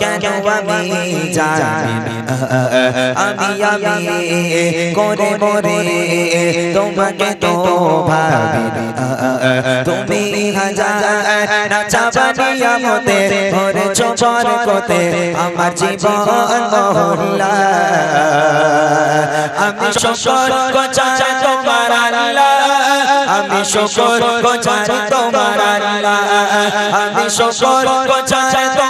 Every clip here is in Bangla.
কেন আমি জানি আমি আমি করে মরে তোমাকে তো ভাবি তুমি হাজার নাচা বানিয়া ভরে চোপর কোতে আমার জীবন মহল্লা আমি শকর গোচার তোমার আল্লাহ। আমি শকর গোচার তোমার আল্লাহ আমি শকর গোচার তোমার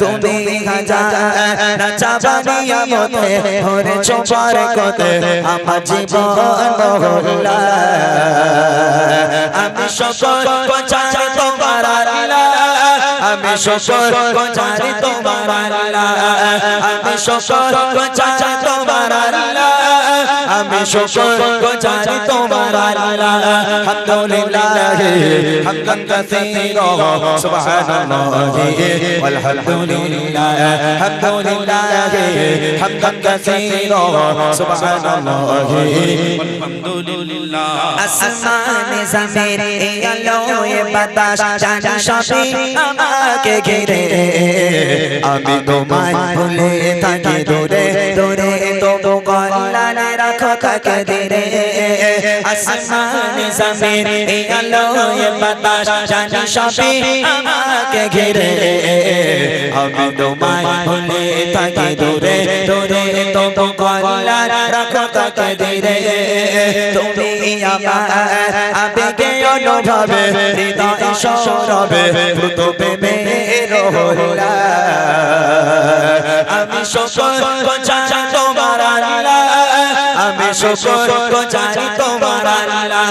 তুমি হাজার নাচা বানিয়া মতে ভরে চোপার কতে আমার জীবন মহল্লা আমি সকল পচার তোমার আল্লাহ। আমি সকল পচার তোমার আল্লাহ। আমি সকল পচার তোমার আল্লাহ। আমি শুকর গুজারি তোমার আল্লাহ হামদুলিল্লাহ হামদান কাসীরা সুবহানাল্লাহ ওয়ালহামদুলিল্লাহ হামদুলিল্লাহ হামদান কাসীরা সুবহানাল্লাহ আলহামদুলিল্লাহ আসমানে জামির এ আলোয় বাতাস জানি সবই আমাকে ঘিরে আমি তোমায় ভুলে থাকি দূরে দূরে তবু কল্যাণে রাখো তাকে ধীরে আসমানে জামিন এই আলো বাতাস জানি সবই আমাকে ঘিরে আমি তোমায় ভুলে থাকি দূরে দূরে তবু কল্যাণ রাখো তাকে ধীরে তুমি আমার আবেগে অনুভবে হৃদয় সৌরভে দ্রুত প্রেমের হল্লা আমি সকল সকল চাই তোমার আল্লাহ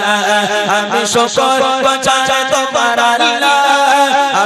আমি সকল চাই তোমার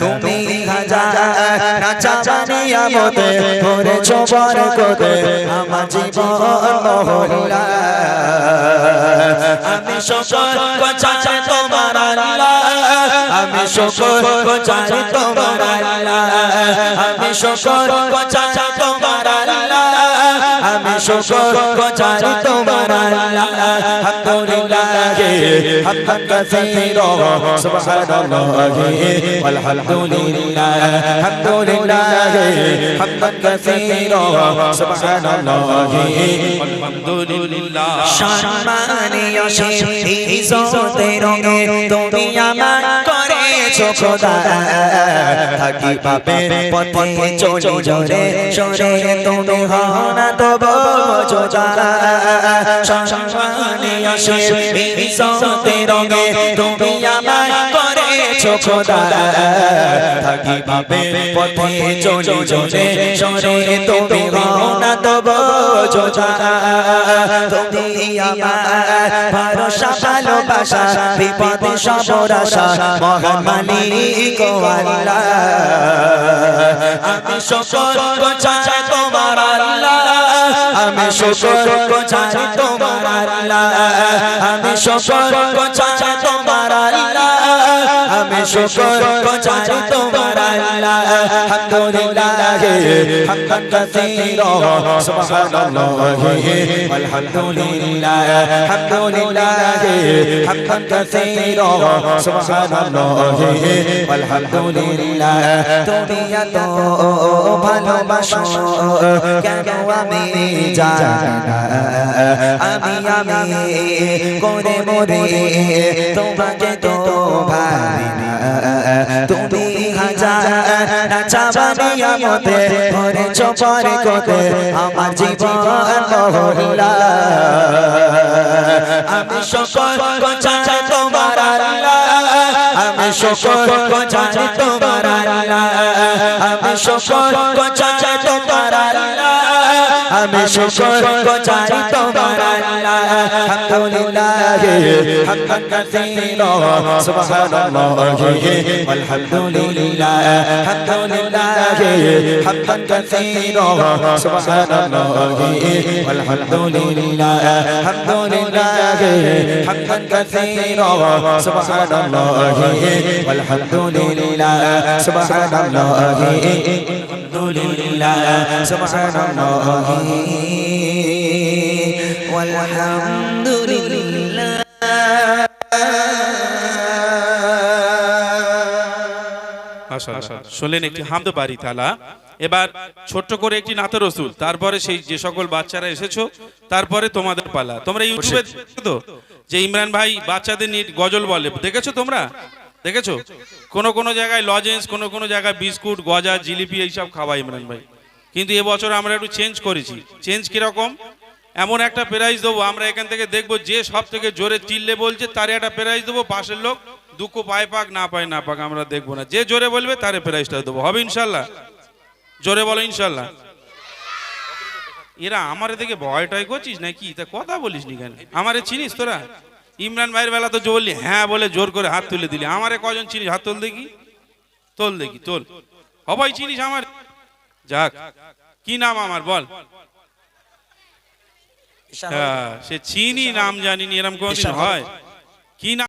তুমি হাজার নাচা জানিয়া মতে করে চোপর কোতে আমার জীবন মহল্লা আমি সকল চাচা তোমার আল্লাহ আমি সকল চাচা তোমার আমি সকল চাচা তোমার আমি সকল চাচা তোমার আল্লাহ আলহামদুলিল্লাহ হামদান কাসীরা সুবহানাল্লাহ والحمدلله الحمد لله حمدا كثيرا سبحان الله আলহামদুলিল্লাহ সম্মানীয় ইজ্জতে রঙে তুমি আমার করেছো খোদা থাকি পাপের পথে চলি জরে, সরে তুমি হও না তব যোজা সম্মানীয় ইজ্জতে রঙে তুমি আমার খোদা থাকি পাপের পথে চলি জরে সরে তুমি না তব যোজা তুমি আমার ভরসা ভালোবাসা বিপদে সবর আশা মহান মালিক আল্লাহ আমি সকল চাই তোমার আল্লাহ আমি সকল চাই তোমার আল্লাহ আমি সকল চাই তোমার আল্লাহ। हमें शुक्र पहुँचाए तुम्हारा अल्लाह हम्दुलिल्लाह हम्दन कसीरो सुभान अल्लाह अल्हम्दुलिल्लाह हम्दुलिल्लाह हम्दन कसीरो सुभान अल्लाह अल्हम्दुलिल्लाह दुनिया तो ভালোবাসো কেন আমি জানি আমি আমি করে মরে তোমাকে তো ভাবি না তুমি যায় না চাবানিয়া মতে ভরে চপারে আমার জীবন মহল্লা আমি সকল চাই তোমার আমি সকল চাই তোমার আমি আমি সকল চাই তোমার আল্লাহ। আলহামদুলিল্লাহ। হামদান কাসীরা সুবহানাল্লাহ। আলহামদুলিল্লাহ। আলহামদুলিল্লাহ। হামদান কাসীরা সুবহানাল্লাহ। আলহামদুলিল্লাহ। আলহামদুলিল্লাহ। হামদান কাসীরা সুবহানাল্লাহ। আলহামদুলিল্লাহ। সুবহানাল্লাহ। হামদুলিল্লাহ সুবহানাল্লাহ ওয়াল হামদুলিল্লাহ শোনেন একটি হামদ বাড়ি তালা। এবার ছোট্ট করে একটি নাতে রসুল তারপরে সেই যে সকল বাচ্চারা এসেছ তারপরে তোমাদের পালা। তোমরা ইউটিউবে তো যে ইমরান ভাই বাচ্চাদের নিয়ে গজল বলে। দেখেছ তোমরা? দেখেছ? কোন কোনো জায়গায় লজেন্স কোন কোনো জায়গায় বিস্কুট, গজা, জিলিপি এইসব খাওয়াই ইমরান ভাই। কিন্তু এবছর আমরা একটু চেঞ্জ করেছি। চেঞ্জ কীরকম? এমন একটা প্রাইজ দেবো, আমরা এখান থেকে দেখব যে সব থেকে জোরে চিল্লে বলছে, তার একটা প্রাইজ দেবো, পাশের লোক দুঃখ পায় পাক, না পায় না পাক, আমরা দেখব না। যে জোরে বলবে, তারে প্রাইজটা দেবো। হবে ইনশাল্লাহ? জোরে বলো ইনশাল্লাহ। এরা আমার দিকে ভয় টয় করছিস নাকি? তা কথা বলিস নি কেন? আমারে চিনিস তোরা? ইমরান ভাইয়ের বেলা তো বললি হ্যাঁ বলে জোর করে হাত তুলে দিলি। আমারে কজন চিনিস? হাত তোল দেখি। তোল দেখি তোল। সবাই চিনিস আমার? যাক কি নাম আমার বল? হ্যাঁ, সে চিনি নাম জানিনি এরকম কোনদিন হয়? কি নাম